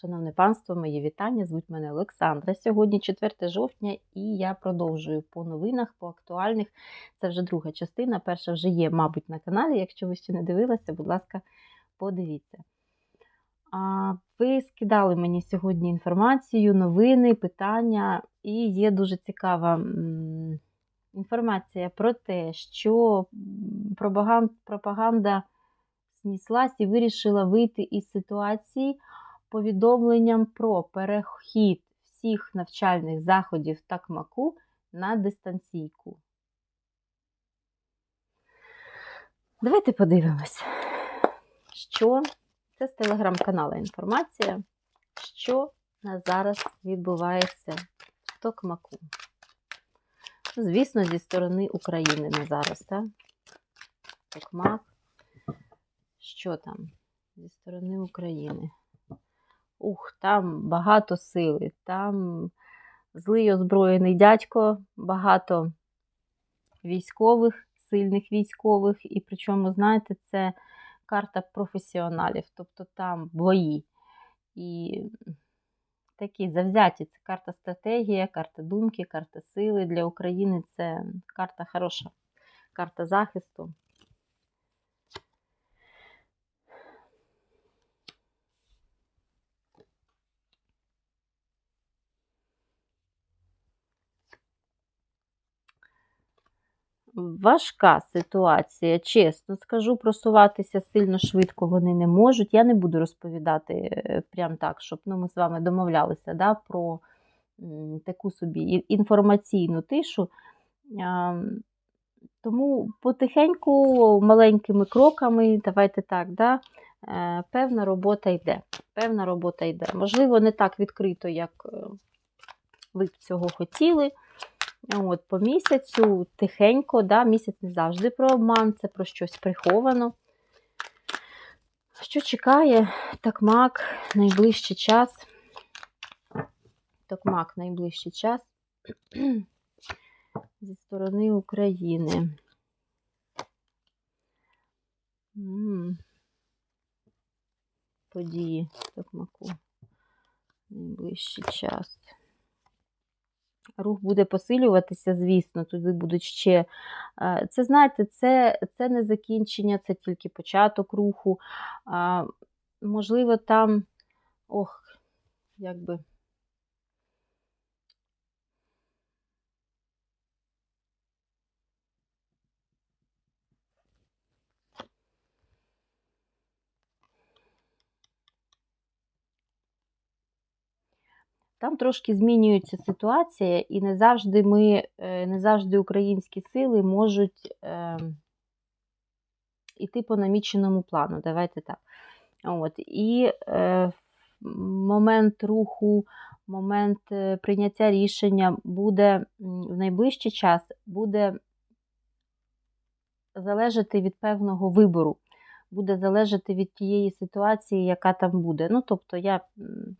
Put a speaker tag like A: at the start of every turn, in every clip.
A: Шановне панство, мої вітання. Звуть мене Олександра. Сьогодні 4 жовтня, і я продовжую по новинах, по актуальних. Це вже друга частина. Перша вже є, мабуть, на каналі. Якщо ви ще не дивилися, будь ласка, подивіться. А, Ви скидали мені сьогодні інформацію, новини, питання, і є дуже цікава інформація про те, що пропаганда зніслась і вирішила вийти із ситуації повідомленням про перехід всіх навчальних заходів Такмаку на дистанційку. Давайте подивимось, що це з телеграм-каналу інформація, що на зараз відбувається в Токмаку. Ну, Звісно, зі сторони України на зараз, так? Токмак. Що там? Зі сторони України. Ух, там багато сили, там злий озброєний дядько, багато військових, сильних військових, і причому, знаєте, це карта професіоналів, тобто там бої. І такі завзяті це карта стратегія, карта думки, карта сили. Для України це карта хороша, карта захисту. Важка ситуація, чесно скажу, просуватися сильно швидко вони не можуть. Я не буду розповідати е, прям так, щоб ну, ми з вами домовлялися да, про таку собі інформаційну тишу. Тому потихеньку, маленькими кроками, давайте так, да, е, певна робота йде. Певна робота йде. Можливо, не так відкрито, як е, ви б цього хотіли. От, по місяцю тихенько, да, місяць не завжди про обман, це про щось приховано. Що чекає Такмак найближчий час? Токмак найближчий час зі сторони України. Події Токмаку. Найближчий час. Рух буде посилюватися, звісно, туди будуть ще. е, Це, знаєте, це, це не закінчення, це тільки початок руху. Можливо, там, ох, якби. Там трошки змінюється ситуація, і не завжди ми, е, не завжди українські сили можуть е, іти по наміченому плану. Давайте так. От. І е, момент руху, момент е, прийняття рішення буде в найближчий час буде залежати від певного вибору. Буде залежати від тієї ситуації, яка там буде. Ну, тобто, я,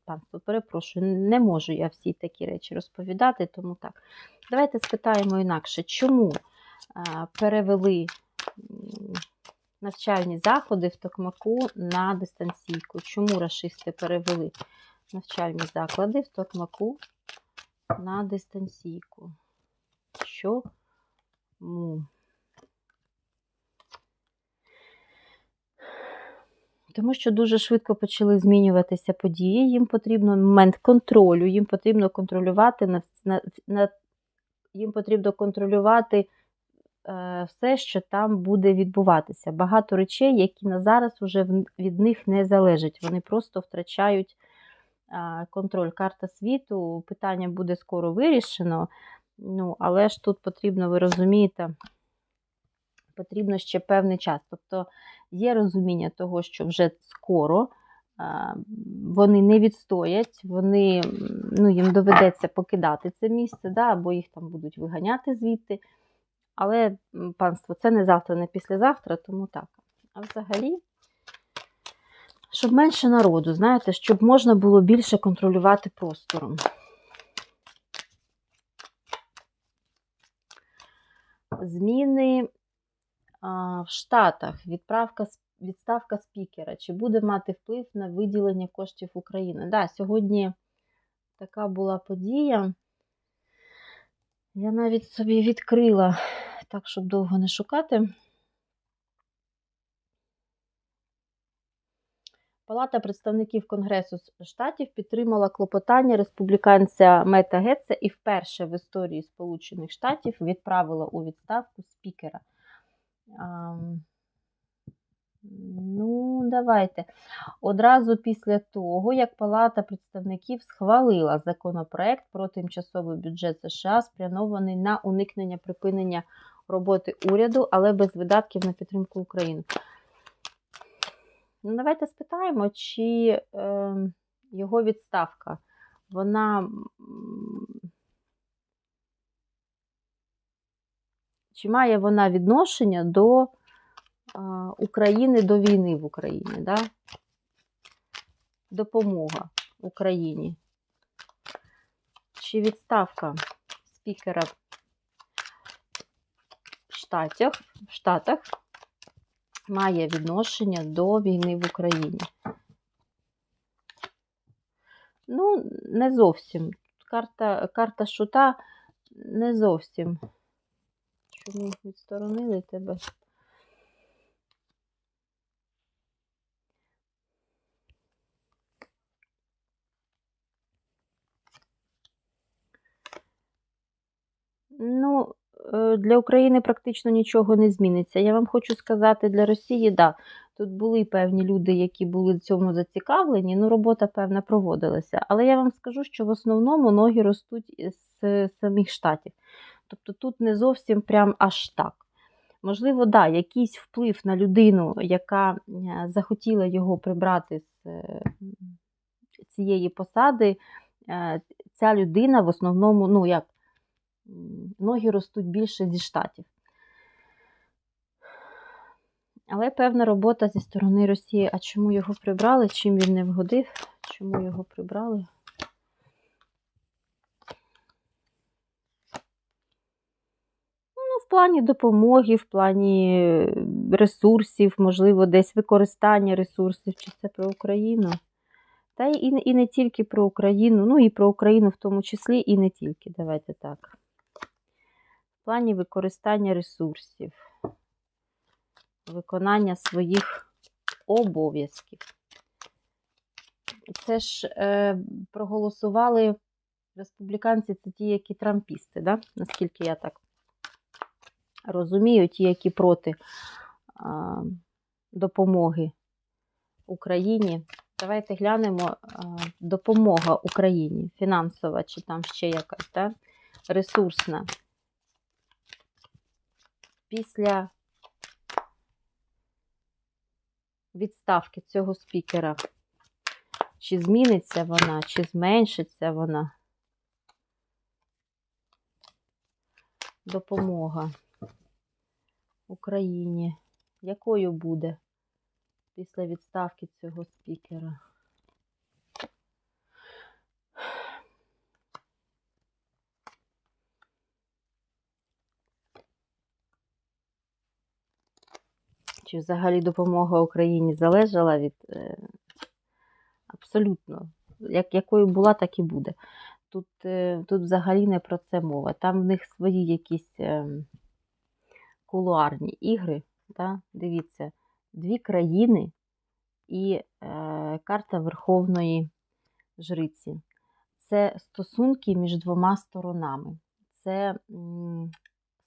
A: панство, перепрошую, не можу я всі такі речі розповідати, тому так. Давайте спитаємо інакше, чому перевели навчальні заходи в Токмаку на дистанційку? Чому рашисти перевели навчальні заклади в Токмаку на дистанційку? Чому? Тому що дуже швидко почали змінюватися події. Їм потрібно момент контролю, їм потрібно контролювати на, на, на їм потрібно контролювати е, все, що там буде відбуватися. Багато речей, які на зараз вже від них не залежать. Вони просто втрачають е, контроль. Карта світу, питання буде скоро вирішено. Ну, але ж тут потрібно, ви розумієте, потрібно ще певний час. Тобто є розуміння того, що вже скоро вони не відстоять, вони, ну, їм доведеться покидати це місце, да, або їх там будуть виганяти звідти. Але, панство, це не завтра, не післязавтра, тому так. А взагалі, щоб менше народу, знаєте, щоб можна було більше контролювати простором. Зміни в Штатах, відправка відставка спікера, чи буде мати вплив на виділення коштів України? Да, сьогодні така була подія. Я навіть собі відкрила, так, щоб довго не шукати. Палата представників Конгресу штатів підтримала клопотання республіканця Мета Гетца і вперше в історії Сполучених Штатів відправила у відставку спікера. Ну, давайте. Одразу після того, як Палата представників схвалила законопроект про тимчасовий бюджет США, спрямований на уникнення припинення роботи уряду, але без видатків на підтримку України. Ну, давайте спитаємо, чи е, його відставка, вона. Чи має вона відношення до України, до війни в Україні? Да? Допомога Україні? Чи відставка спікера в Штатах, в Штатах має відношення до війни в Україні? Ну, не зовсім. Карта, карта шута не зовсім. Чому відсторонили тебе? Ну, е, для України практично нічого не зміниться. Я вам хочу сказати, для Росії, да, тут були певні люди, які були в цьому зацікавлені, ну, робота певна проводилася. Але я вам скажу, що в основному ноги ростуть з самих штатів. Тобто тут не зовсім прям аж так. Можливо, да, якийсь вплив на людину, яка е, захотіла його прибрати з е, цієї посади, е, ця людина в основному, ну як, ноги ростуть більше зі штатів. Але певна робота зі сторони Росії. А чому його прибрали? Чим він не вгодив? Чому його прибрали? Ну, в плані допомоги, в плані ресурсів, можливо, десь використання ресурсів, чи це про Україну. Та і, і не тільки про Україну, ну і про Україну в тому числі, і не тільки. Давайте так. В плані використання ресурсів, виконання своїх обов'язків. Це ж е, проголосували республіканці, це ті, які трампісти, да? наскільки я так розумію, ті, які проти допомоги Україні. Давайте глянемо допомога Україні, фінансова чи там ще якась, да? ресурсна. Після відставки цього спікера. Чи зміниться вона, чи зменшиться вона? Допомога Україні. Якою буде після відставки цього спікера? Чи взагалі допомога Україні залежала від е, абсолютно, як, якою була, так і буде. Тут, е, тут взагалі не про це мова. Там в них свої якісь е, кулуарні ігри. Да? Дивіться, дві країни і е, карта Верховної Жриці. Це стосунки між двома сторонами. Це м,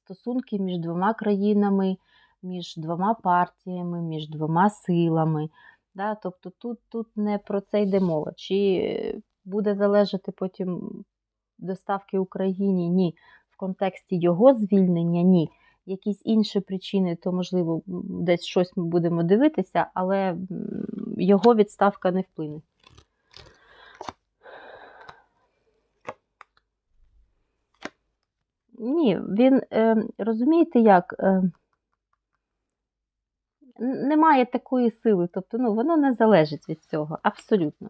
A: стосунки між двома країнами, між двома партіями, між двома силами. Да? Тобто тут, тут не про це йде мова. Чи буде залежати потім доставки Україні? Ні. В контексті його звільнення ні. Якісь інші причини, то, можливо, десь щось ми будемо дивитися, але його відставка не вплине. Ні, він, е, розумієте як, е, немає такої сили, тобто ну, воно не залежить від цього. Абсолютно.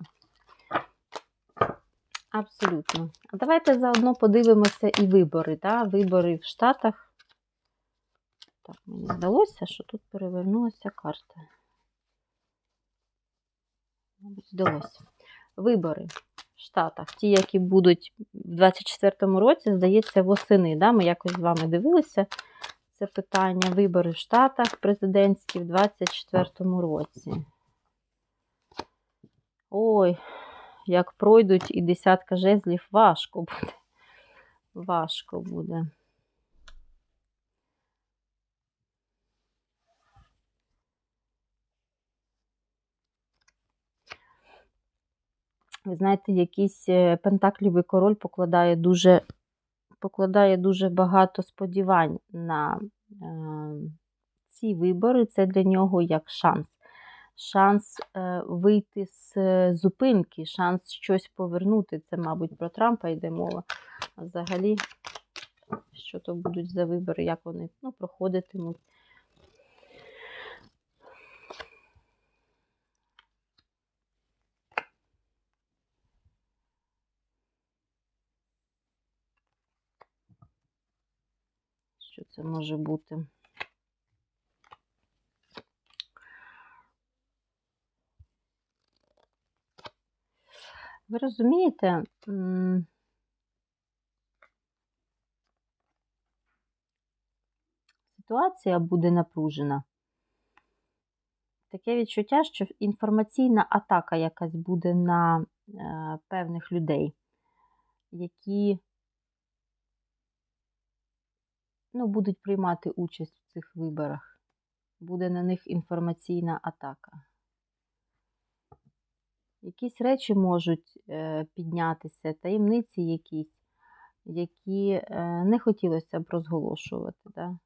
A: Абсолютно. Давайте заодно подивимося і вибори. Да? Вибори в Штатах. Так, мені здалося, що тут перевернулася карта. Мабуть, здалося. Вибори в Штатах, ті, які будуть в 24-му році, здається, восени. Да? Ми якось з вами дивилися це питання. Вибори в Штатах президентські в 24-му році. Ой, як пройдуть і десятка жезлів, важко буде. Важко буде. Ви знаєте, якийсь е, пентаклівий король покладає дуже, покладає дуже багато сподівань на е, ці вибори. Це для нього як шанс. Шанс е, вийти з зупинки, шанс щось повернути. Це, мабуть, про Трампа йде мова. Взагалі, що то будуть за вибори, як вони ну, проходитимуть. Що це може бути? Ви розумієте, ситуація буде напружена. Таке відчуття, що інформаційна атака якась буде на е, певних людей, які ну, будуть приймати участь в цих виборах. Буде на них інформаційна атака. Якісь речі можуть е, піднятися, таємниці якісь, які е, не хотілося б розголошувати. Да?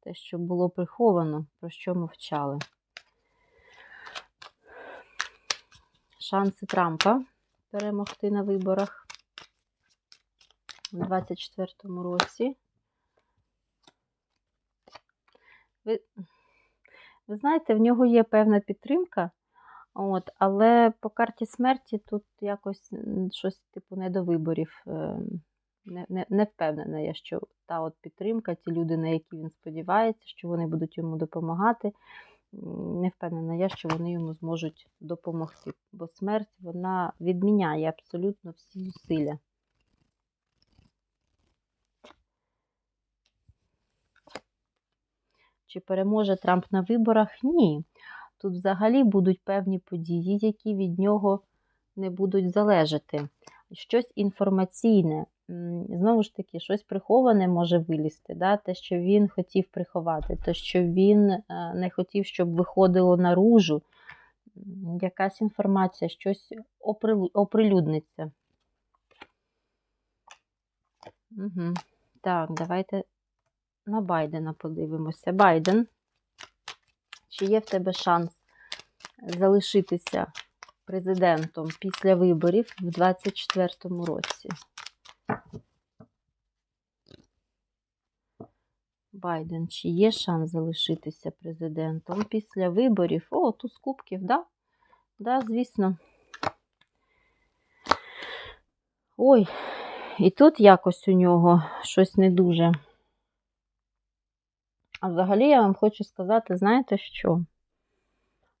A: Те, що було приховано, про що мовчали. Шанси Трампа перемогти на виборах у 2024 році. Ви, ви знаєте, в нього є певна підтримка, от, але по карті смерті тут якось щось типу не до виборів. е, Не, не, не впевнена я, що та от підтримка, ті люди, на які він сподівається, що вони будуть йому допомагати. Не впевнена я, що вони йому зможуть допомогти. Бо смерть вона відміняє абсолютно всі зусилля. Чи переможе Трамп на виборах? Ні. Тут взагалі будуть певні події, які від нього не будуть залежати. Щось інформаційне, знову ж таки, щось приховане може вилізти. Да? Те, що він хотів приховати, те, що він е, не хотів, щоб виходило наружу. Якась інформація, щось оприлюдниться. Угу. Так, давайте на Байдена подивимося. Байден, чи є в тебе шанс залишитися президентом після виборів в 2024 році? Байден, чи є шанс залишитися президентом після виборів? О, туз кубків, да? Да, звісно. Ой, і тут якось у нього щось не дуже. А взагалі я вам хочу сказати, знаєте що?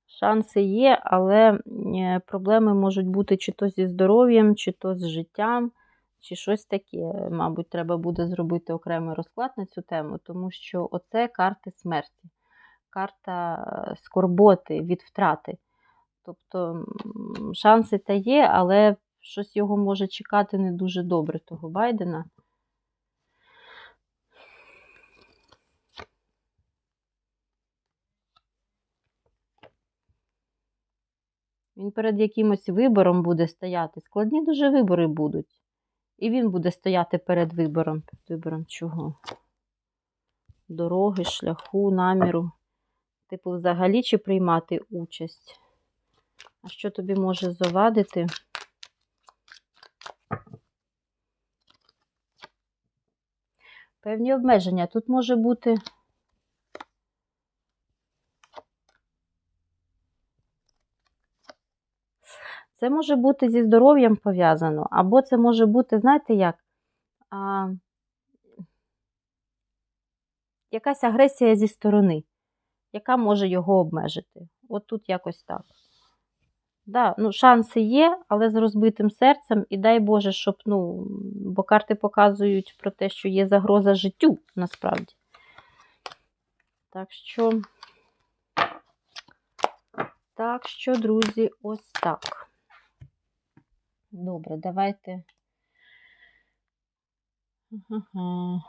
A: Шанси є, але е, проблеми можуть бути чи то зі здоров'ям, чи то з життям, чи щось таке. Мабуть, треба буде зробити окремий розклад на цю тему, тому що оце карти смерті, карта е, скорботи від втрати. Тобто шанси та є, але щось його може чекати не дуже добре, того Байдена. Він перед якимось вибором буде стояти. Складні дуже вибори будуть. І він буде стояти перед вибором. Перед вибором чого? Дороги, шляху, наміру. Типу, взагалі чи приймати участь? А що тобі може завадити? Певні обмеження. Тут може бути. Це може бути зі здоров'ям пов'язано, або це може бути, знаєте як? А, якась агресія зі сторони, яка може його обмежити. От тут якось так. Да, ну, шанси є, але з розбитим серцем, і дай Боже, щоб, ну, бо карти показують про те, що є загроза життю насправді. Так що, так що, друзі, ось так. Добре, давайте. Ага.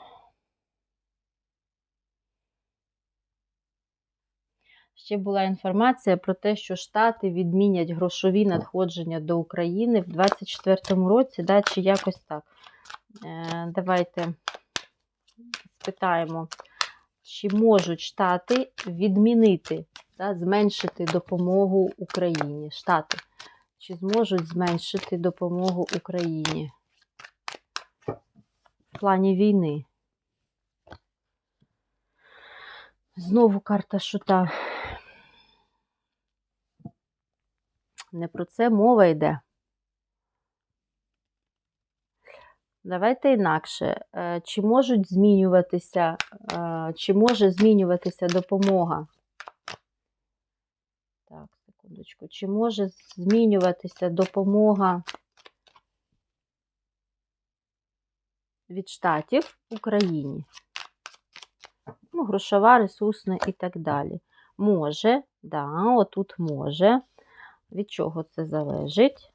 A: Ще була інформація про те, що Штати відмінять грошові надходження до України в 2024 році, да, чи якось так. Е, давайте спитаємо, чи можуть Штати відмінити, да, зменшити допомогу Україні? Штати, чи зможуть зменшити допомогу Україні в плані війни? Знову карта шута. Не про це мова йде. Давайте інакше. Е, Чи можуть змінюватися, е, чи може змінюватися допомога? Секундочку. Чи може змінюватися допомога від штатів Україні? Ну, грошова, ресурсна і так далі. Може, да, отут може. Від чого це залежить?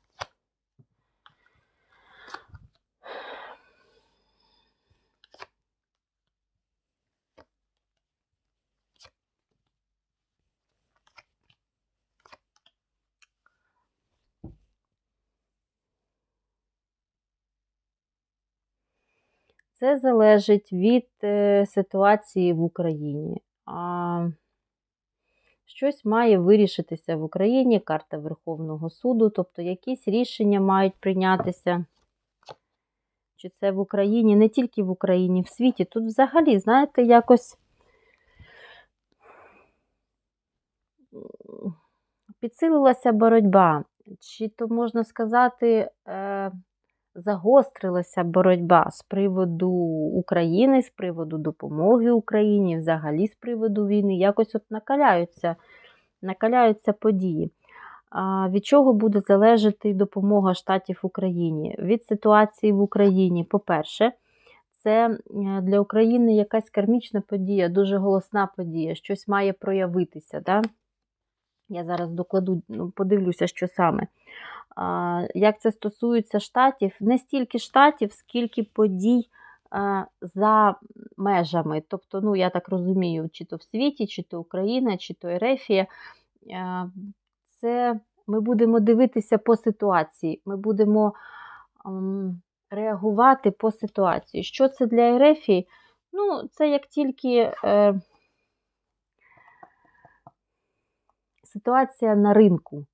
A: Це залежить від е, ситуації в Україні. А, щось має вирішитися в Україні, карта Верховного суду, тобто якісь рішення мають прийнятися. Чи це в Україні, не тільки в Україні, в світі. Тут взагалі, знаєте, якось підсилилася боротьба. Чи то можна сказати, е, загострилася боротьба з приводу України, з приводу допомоги Україні, взагалі з приводу війни. Якось от накаляються, накаляються події. Від чого буде залежати допомога штатів Україні? Від ситуації в Україні, по-перше, це для України якась кармічна подія, дуже голосна подія, щось має проявитися. Да? Я зараз докладу, ну, подивлюся, що саме. Як це стосується штатів, не стільки штатів, скільки подій за межами. Тобто, ну, я так розумію, чи то в світі, чи то Україна, чи то Ерефія. Це ми будемо дивитися по ситуації, ми будемо реагувати по ситуації. Що це для Ерефії? Ну, це як тільки. Е, Ситуація на ринку.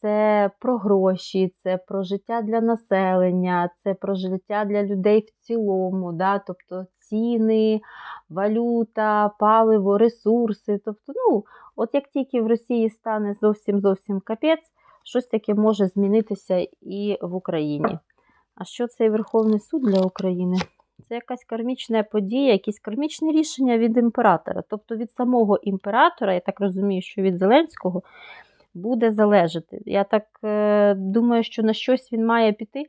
A: Це про гроші, це про життя для населення, це про життя для людей в цілому, да? тобто ціни, валюта, паливо, ресурси. Тобто, ну, от як тільки в Росії стане зовсім зовсім капець, щось таке може змінитися і в Україні. А що цей Верховний суд для України? Це якась кармічна подія, якісь кармічні рішення від імператора. Тобто від самого імператора, я так розумію, що від Зеленського буде залежати. Я так е, думаю, що на щось він має піти,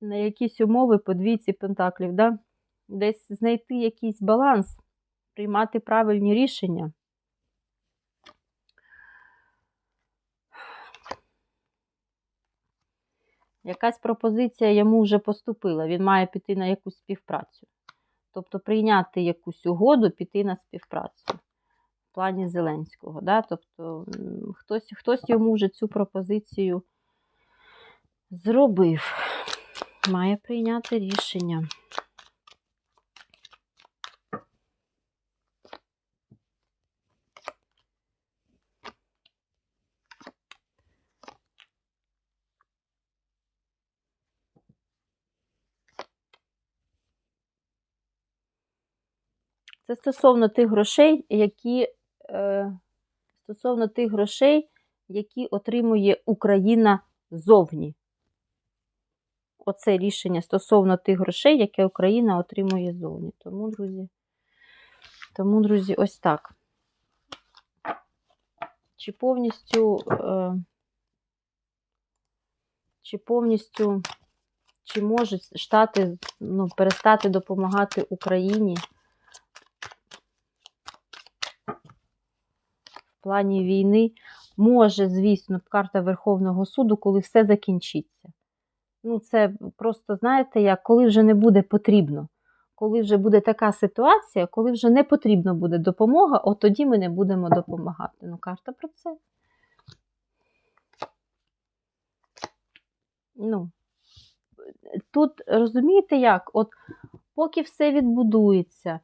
A: на якісь умови по двійці пентаклів, да? десь знайти якийсь баланс, приймати правильні рішення. Якась пропозиція йому вже поступила, він має піти на якусь співпрацю. Тобто прийняти якусь угоду, піти на співпрацю плані Зеленського. Да? Тобто хтось, хтось йому вже цю пропозицію зробив, має прийняти рішення. Це стосовно тих грошей, які стосовно тих грошей, які отримує Україна зовні. Оце рішення стосовно тих грошей, яке Україна отримує зовні. Тому, друзі, тому, друзі, ось так. Чи повністю. Е, чи повністю, чи можуть Штати ну, перестати допомагати Україні плані війни. Може, звісно, карта Верховного суду, коли все закінчиться. Ну, це просто, знаєте, як коли вже не буде потрібно. Коли вже буде така ситуація, коли вже не потрібна буде допомога, от тоді ми не будемо допомагати. Ну, карта про це. Ну, тут розумієте як? От поки все відбудується,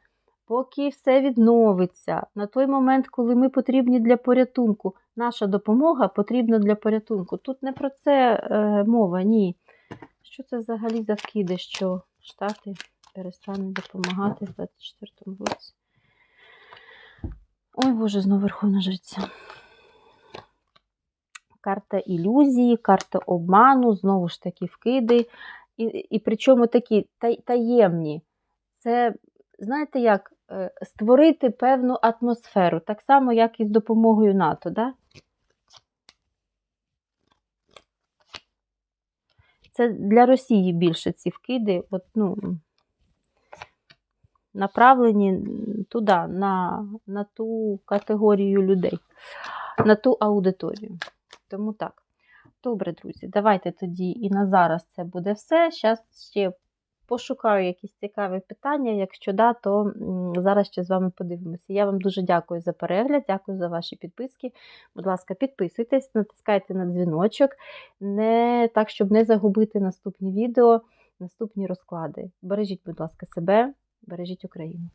A: поки все відновиться, на той момент, коли ми потрібні для порятунку, наша допомога потрібна для порятунку. Тут не про це е, мова, ні. Що це взагалі за вкиди, що Штати перестануть допомагати в 24-му році? Ой, Боже, знову Верховна Жриця. Карта ілюзії, карта обману, знову ж таки вкиди. І, і причому такі таємні. Це, знаєте як, створити певну атмосферу, так само, як і з допомогою НАТО. Да? Це для Росії більше ці вкиди, от, ну, направлені туди, на, на ту категорію людей, на ту аудиторію. Тому так. Добре, друзі, давайте тоді і на зараз це буде все. Зараз ще пошукаю якісь цікаві питання. Якщо да, то зараз ще з вами подивимося. Я вам дуже дякую за перегляд, дякую за ваші підписки. Будь ласка, підписуйтесь, натискайте на дзвіночок, не так, щоб не загубити наступні відео, наступні розклади. Бережіть, будь ласка, себе, бережіть Україну.